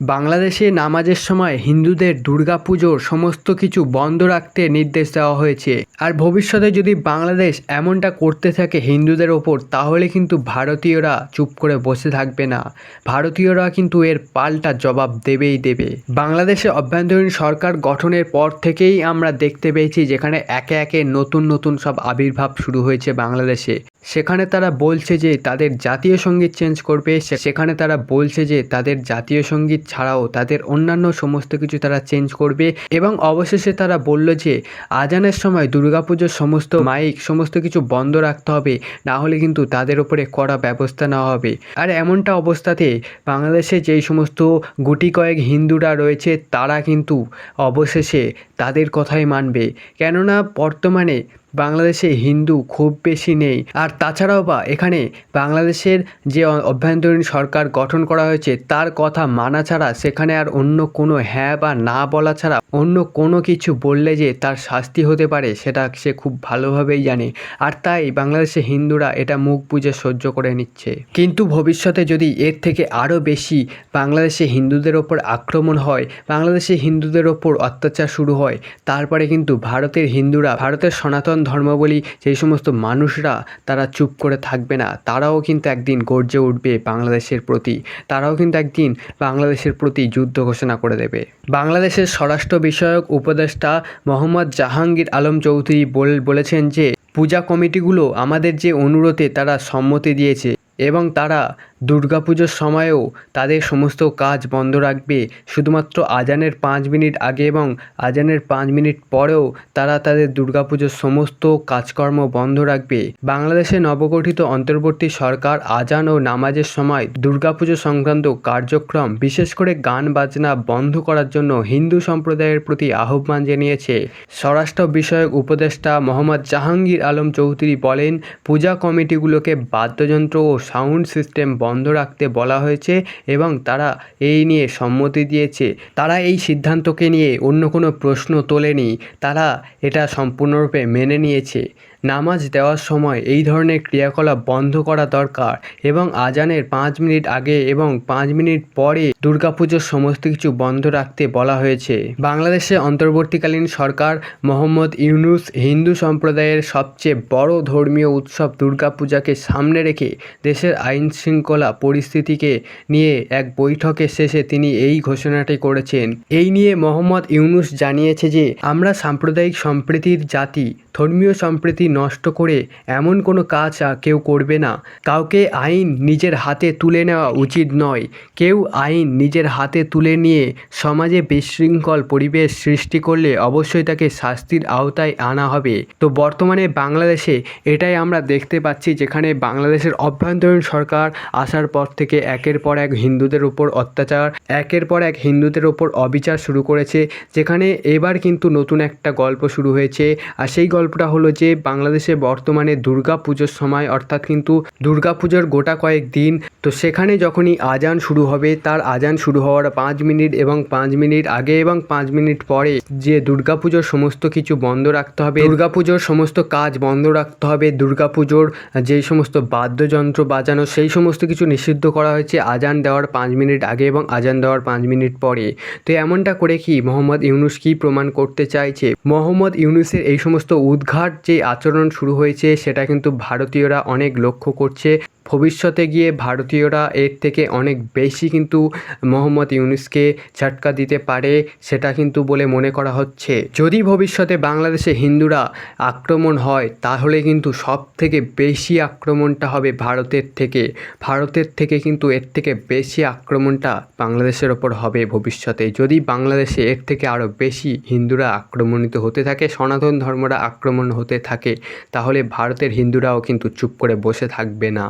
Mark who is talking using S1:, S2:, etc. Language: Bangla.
S1: বাংলাদেশে নামাজের সময় হিন্দুদের দুর্গাপুজোর সমস্ত কিছু বন্ধ রাখতে নির্দেশ দেওয়া হয়েছে। আর ভবিষ্যতে যদি বাংলাদেশ এমনটা করতে থাকে হিন্দুদের ওপর, তাহলে কিন্তু ভারতীয়রা চুপ করে বসে থাকবে না। ভারতীয়রা কিন্তু এর পাল্টা জবাব দেবেই দেবে। বাংলাদেশে অভ্যন্তরীণ সরকার গঠনের পর থেকেই আমরা দেখতে পেয়েছি যেখানে একে একে নতুন নতুন সব আবির্ভাব শুরু হয়েছে বাংলাদেশে। সেখানে তারা বলছে যে তাদের জাতীয় সংগীত চেঞ্জ করবে সেখানে তারা বলছে যে তাদের জাতীয় সংগীত ছাড়াও তাদের অন্যান্য সমস্ত কিছু তারা চেঞ্জ করবে এবং অবশেষে তারা বলল যে আজানের সময় দুর্গাপুজোর সমস্ত মাইক, সমস্ত কিছু বন্ধ রাখতে হবে, না হলে কিন্তু তাদের উপরে কড়া ব্যবস্থা নেওয়া হবে। আর এমনটা অবস্থাতে বাংলাদেশে যেই সমস্ত গুটি কয়েক হিন্দুরা রয়েছে, তারা কিন্তু অবশেষে তাদের কথাই মানবে। কেননা বর্তমানে বাংলাদেশে হিন্দু খুব বেশি নেই। আর তাছাড়াও বা, এখানে বাংলাদেশের যে অভ্যন্তরীণ সরকার গঠন করা হয়েছে, তার কথা মানা ছাড়া সেখানে আর অন্য কোনো হ্যাঁ বা না বলা ছাড়া অন্য কোনো কিছু বললে যে তার শাস্তি হতে পারে, সেটা সে খুব ভালোভাবেই জানে। আর তাই বাংলাদেশে হিন্দুরা এটা মুখ বুজে সহ্য করে নিচ্ছে। কিন্তু ভবিষ্যতে যদি এর থেকে আরও বেশি বাংলাদেশে হিন্দুদের ওপর আক্রমণ হয়, বাংলাদেশে হিন্দুদের ওপর অত্যাচার শুরু হয়, তারপরে কিন্তু ভারতের হিন্দুরা, ভারতের সনাতন ধর্মাবলী সেই সমস্ত মানুষরা তারা চুপ করে থাকবে না, তারাও কিন্তু একদিন গর্জে উঠবে বাংলাদেশের প্রতি। তারাও কিন্তু একদিন বাংলাদেশের প্রতি যুদ্ধ ঘোষণা করে দেবে। বাংলাদেশের স্বরাষ্ট্র বিষয়ক উপদেষ্টা মোহাম্মদ জাহাঙ্গীর আলম চৌধুরী বল- বলেছেন যে, পূজা কমিটিগুলো আমাদের যে অনুরোধে তারা সম্মতি দিয়েছে এবং তারা দুর্গাপুজোর সময়ও তাদের সমস্ত কাজ বন্ধ রাখবে। শুধুমাত্র আজানের পাঁচ মিনিট আগে এবং আজানের পাঁচ মিনিট পরেও তারা তাদের দুর্গাপুজোর সমস্ত কাজকর্ম বন্ধ রাখবে। বাংলাদেশে নবগঠিত অন্তর্বর্তী সরকার আজান ও নামাজের সময় দুর্গাপুজো সংক্রান্ত কার্যক্রম, বিশেষ করে গান বাজনা বন্ধ করার জন্য হিন্দু সম্প্রদায়ের প্রতি আহ্বান জানিয়েছে। স্বরাষ্ট্র বিষয়ক উপদেষ্টা মোহাম্মদ জাহাঙ্গীর আলম চৌধুরী বলেন, পূজা কমিটিগুলোকে বাদ্যযন্ত্র ও সাউন্ড সিস্টেম রাখতে বলা হয়েছে এবং তারা এই নিয়ে সম্মতি দিয়েছে। তারা এই সিদ্ধান্তকে নিয়ে অন্য কোনো প্রশ্ন তোলেনি। তারা এটা সম্পূর্ণরূপে মেনে নিয়েছে। নামাজ দেওয়ার সময় এই ধরনের ক্রিয়াকলাপ বন্ধ করা দরকার এবং আজানের পাঁচ মিনিট আগে এবং পাঁচ মিনিট পরে দুর্গাপুজোর সমস্ত কিছু বন্ধ রাখতে বলা হয়েছে। বাংলাদেশে অন্তর্বর্তীকালীন সরকার মোহাম্মদ ইউনুস হিন্দু সম্প্রদায়ের সবচেয়ে বড় ধর্মীয় উৎসব দুর্গাপূজাকে সামনে রেখে দেশের আইন শৃঙ্খলা পরিস্থিতিকে নিয়ে এক বৈঠকের শেষে তিনি এই ঘোষণাটি করেছেন। এই নিয়ে মোহাম্মদ ইউনুস জানিয়েছে যে, আমরা সাম্প্রদায়িক সম্প্রীতির জাতি, ধর্মীয় সম্প্রীতি নষ্ট করে এমন কোনো কাজ কেউ করবে না। কাউকে আইন নিজের হাতে তুলে নেওয়া উচিত নয়। কেউ আইন নিজের হাতে তুলে নিয়ে সমাজে বিশৃঙ্খল পরিবেশ সৃষ্টি করলে অবশ্যই তাকে শাস্তির আওতায় আনা হবে। তো বর্তমানে বাংলাদেশে এটাই আমরা দেখতে পাচ্ছি যেখানে বাংলাদেশের অভ্যন্তরীণ সরকার আসার পর থেকে একের পর এক হিন্দুদের উপর অত্যাচার, একের পর এক হিন্দুদের উপর অবিচার শুরু করেছে। যেখানে এবার কিন্তু নতুন একটা গল্প শুরু হয়েছে। আর সেই গল্পটা হলো যে বাংলাদেশে বর্তমানে দুর্গা পুজোর সময়, অর্থাৎ কিন্তু দুর্গা পুজোর গোটা কয়েক দিন, তো সেখানে যখনই আজান শুরু হবে, তার আজান শুরু হওয়ার পাঁচ মিনিট এবং পাঁচ মিনিট আগে এবং পাঁচ মিনিট পরে যে দুর্গাপুজোর সমস্ত কিছু বন্ধ রাখতে হবে, দুর্গাপুজোর সমস্ত কাজ বন্ধ রাখতে হবে, দুর্গাপুজোর যেই সমস্ত বাদ্যযন্ত্র বাজানো, সেই সমস্ত কিছু নিষিদ্ধ করা হয়েছে আজান দেওয়ার পাঁচ মিনিট আগে এবং আজান দেওয়ার পাঁচ মিনিট পরে। তো এমনটা করে কি মোহাম্মদ ইউনুস কি প্রমাণ করতে চাইছে? মোহাম্মদ ইউনুসের এই সমস্ত উদ্ঘাট যে আচরণ শুরু হয়েছে সেটা কিন্তু ভারতীয়রা অনেক লক্ষ্য করছে। ভবিষ্যতে গিয়ে ভারতীয়রা এর থেকে অনেক বেশি কিন্তু মোহাম্মদ ইউনুসকে ঝটকা দিতে পারে সেটা কিন্তু বলে মনে করা হচ্ছে। যদি ভবিষ্যতে বাংলাদেশে হিন্দুরা আক্রমণ হয়, তাহলে কিন্তু সব থেকে বেশি আক্রমণটা হবে ভারতের থেকে। ভারতের থেকে কিন্তু এর থেকে বেশি আক্রমণটা বাংলাদেশের ওপর হবে ভবিষ্যতে। যদি বাংলাদেশে এর থেকে আরও বেশি হিন্দুরা আক্রমণিত হতে থাকে, সনাতন ধর্মরা আক্রমণ হতে থাকে, তাহলে ভারতের হিন্দুরাও কিন্তু চুপ করে বসে থাকবে না।